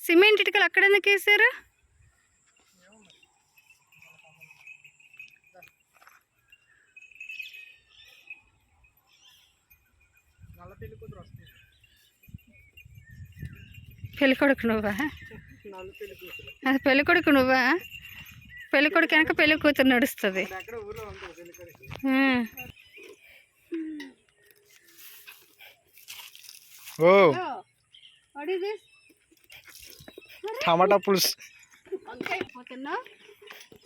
Cement ఇటుకలు అక్కడ ఎందుకు వేసారు? నల్ల పెళ్ళి కూతురు వస్తుంది పెళ్ళి కొడుకు నువ్వా? అది పెళ్ళి కొడుకు నువ్వా పెళ్ళి కొడుకు వెనక పెళ్ళి కూతురు నడుస్తుంది ఓ. టమాటా పులుసు. పోతున్నా.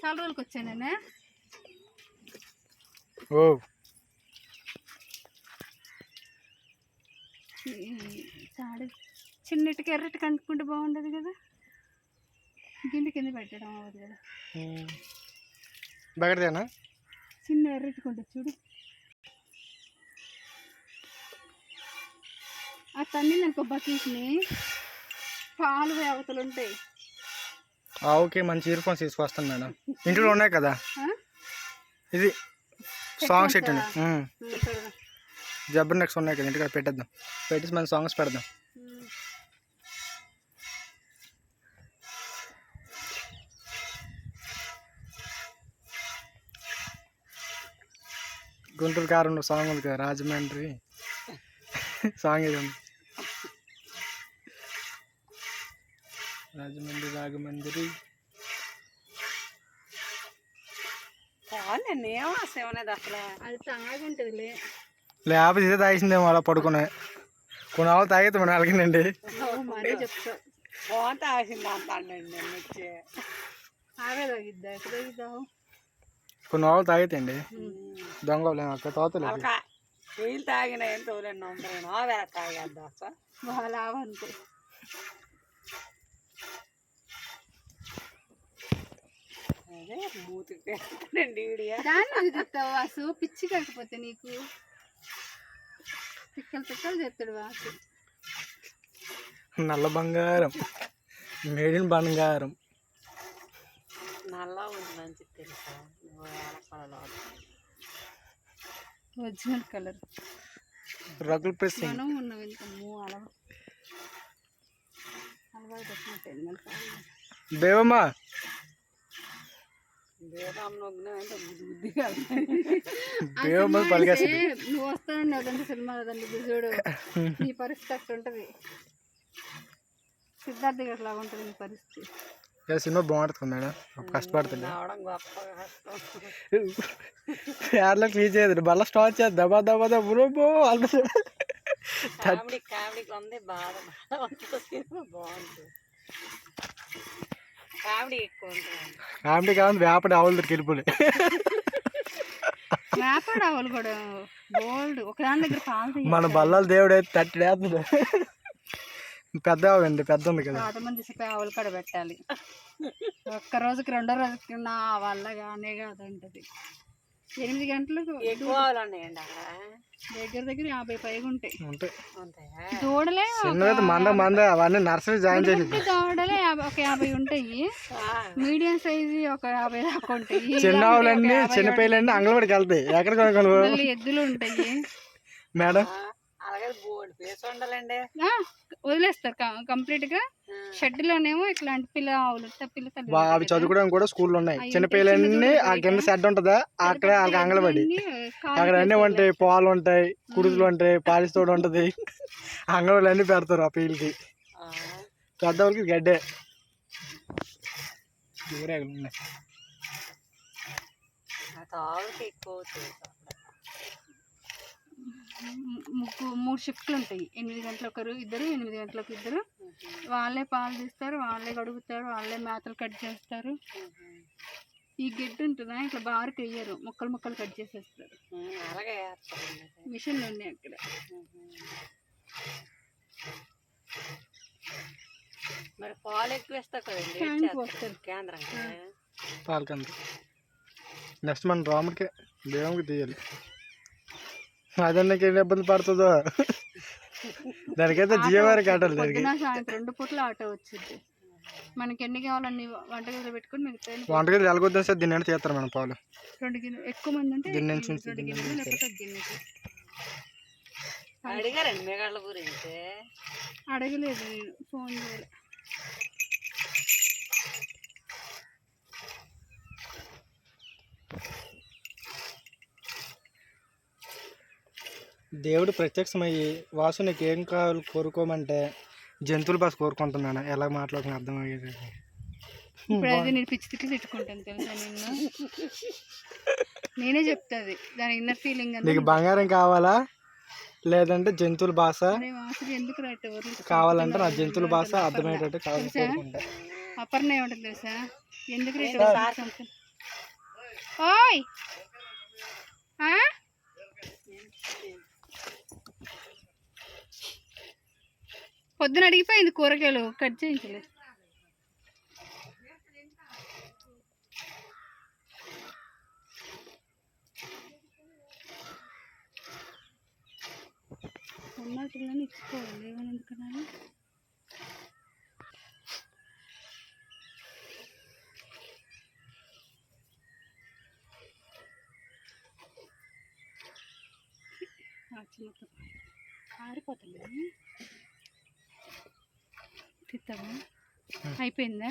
చాలా రోజులకి వచ్చాను ఓ. చాడు చిన్నటికి ఎర్రటి కనుక్కుంటే బాగుండదు కదా. గిండి కింద పెట్టడం అవ్వదు కదా. బగడదేనా చిన్న ఎర్రటికుంటే చూడు. ఆ తన్ని అనుకో బకెట్ని పాలు అవతలు ఉంటాయి. ఓకే మంచి ఇయర్ ఫోన్స్ తీసుకొస్తాను మేడం. ఇంట్లో ఉన్నాయి కదా? ఇది సాంగ్స్ పెట్టండి. జబ్బర్ నెక్స్ట్ ఉన్నాయి కదా ఇంటికి పెట్టేద్దాం. పెట్టేసి మంచి సాంగ్స్ పెడదాం. గుంటూరు కారంలో సాంగ్ ఉంది కదా రాజమండ్రి. సాంగ్ ఇది ఉంది. రాజమండ్రి రాగమండ్రి ఏం ఆశమనేది అసలు అది తాగుంటుందిలే. లేకపోతే ఇదే తాగేసిందేమో అలా పడుకునే. కొన్ని వాళ్ళు తాగితే మనం అలగనండి మరే చెప్తా. అంత అండి నేను వచ్చి ఆవే తాగిద్దా? ఎక్కడ తాగిద్దావు కొన్ని వాళ్ళు తాగితే అక్కడ తోతలేదు తాగిన ఏం తోలేండి తాగేద్దా అసలు? వాళ్ళ ఆవంతే అదే మూతికి పెట్టండి వీడియో. దాన్ని అది చెప్తావు వాసు? పిచ్చి కాకపోతే నీకు. పిక్కలు పిక్కలు చెప్తాడు వాసు. నల్ల బంగారం మేడిన బంగారం. నల్ల ఉంది తెలుసా? Original colour. రగుల్ ప్రెస్సింగ్ మనం ఉన్నాం ఇంత మూ అలవా. అలవాటు పెట్టినట్టు మళ్ళీ నువ్వు వస్తానండి అదంటే సినిమా అదండి చూడు. నీ పరిస్థితి అట్లా ఉంటుంది. సిద్ధార్థ గట్లా ఉంటుంది నీ పరిస్థితి. సినిమా బాగుంటుంది మేడం. కష్టపడుతుంది. యార్లో క్లీన్ చేయదు. బల్ల స్టార్ట్ చేద్దాం. దబా దబా దబా బో కామెడీ కామెడీకి ఉంది. బాధ బాగుంటుంది. కామెడీ ఎక్కువ ఉంటుంది. కామెడీ కాదు వేపడి ఆవుల దగ్గరికి వెళ్ళిపోలే. వ్యాపార ఆవులు కూడా బోల్డ్. ఒక దాని దగ్గర పాలు. మన బల్లాల దేవుడు అయితే తట్టి పెద్ద ఆవు అండి పెద్ద ఉంది కదా. చాలా మంది చెప్పి ఆవులు కూడా పెట్టాలి. ఒక్క రోజుకి రెండో రోజుకి నా వల్ల కానే కాదు ఉంటుంది ఎనిమిది గంటలకు దగ్గర దగ్గర యాభై పైగా ఉంటాయి. దూడలే చిన్నది మంద మంద అవన్నీ నర్సరీ జాయిన్ చేసి దూడలే యాభై ఒక యాభై ఉంటాయి. ఆ, మీడియం సైజు ఒక యాభై దాకా ఉంటాయి. చిన్న ఆవులన్నీ చిన్న పిల్లలన్నీ అంగన్వాడికి వెళ్తాయి. ఎక్కడ కొనుక్కోను? ఎద్దులు ఉంటాయి. మేడం? వదిలేస్తారు కంప్లీట్గా షెడ్ లోనేమో ఇట్లాంటి పిల్ల ఆవులు పిల్ల అవి చదువుకోవడానికి కూడా స్కూళ్ళు ఉన్నాయి చిన్న పిల్లలన్నీ ఆ కింద షెడ్ ఉంటుందా? అక్కడే వాళ్ళకి అక్కడ అన్నీ ఉంటాయి పాలు ఉంటాయి కుడుకులు ఉంటాయి పాలిస్తోడు ఉంటుంది. అంగన్వాళ్ళు అన్నీ పెడతారు ఆ పీలకి ఆ, పెద్దవాళ్ళకి గడ్డే. ఉన్నాయి తావులకి ఎక్కువ ముగ్గు మూడు షిఫ్ట్లు ఉంటాయి. ఎనిమిది గంటలకు ఒకరు ఇద్దరు ఎనిమిది గంటలకు ఇద్దరు. వాళ్ళే పాలు తీస్తారు వాళ్ళే కడుగుతారు వాళ్ళే మేతలు కట్ చేస్తారు. ఈ గిడ్డు ఉంటుందా? ఇట్లా బారుకు వేయరు ముక్కలు ముక్కలు కట్ చేసేస్తారు. అలాగే. మిషన్లు ఉన్నాయి అక్కడ. మరి పాలు ఎక్కువ ఇస్తా కదండి? క్యాన్కి చేస్తారు. పోస్తారు. కేంద్రంగా పాలకంద నెక్స్ట్ మన రాముడికి దేవుడికి తీయాలి. అదన్నకి ఎన్ని ఇబ్బంది పడుతుందో? దానికైతే జియోవారి కట్టాలి దానికి పొద్దున సాయంత్రం రెండు పూట్ల ఆటో వచ్చింది మనకి ఎన్ని కావాలన్నీ వంటగదిలో పెట్టుకొని మిగతా వంటగది ఎలాగొద్దా సార్ దీన్ని చేస్తారు మన పాలు. రెండు గిన్నె ఎక్కువ మంది ఉంటే గిన్నె నుంచి రెండు గిన్నె గిన్నెలు నుంచి లేకపోతే ఒక గిన్నెకి అడిగారండి మేఘాళ్ళ గురించి? అడగలేదు నేను ఫోన్ చేయాలి. దేవుడు ప్రత్యక్షమయ్యి వాసు నీకు ఏం కావాలి కోరుకోమంటే జంతువులు బస్ కోరుకుంటున్నాను. ఎలా మాట్లాడుకుని అర్థమయ్యేది ఇప్పుడు నేను పిచ్చి తిట్టి తిట్టుకుంటాను తెలుసా నిన్ను? నేనే చెప్తాది. దాని ఇన్నర్ ఫీలింగ్ నీకు బంగారం కావాలా? లేదంటే జంతువుల భాష ఎందుకు కావాలంటే నా జంతువుల భాష అర్థమయ్యేటట్టు కావాలి కోరుకుంటా. అపర్ణ ఏమంటుంది తెలుసా? ఎందుకు రేట్ ఓయ్! పొద్దున అడిగిపోయింది కూరగాయలు కట్ చేయించలేదు. ఉన్నట్టుగానే ఇచ్చుకోవాలి ఏమని ఎందుకన్నా ఆరిపోతుంది తిత్తావా అయిపోయిందా?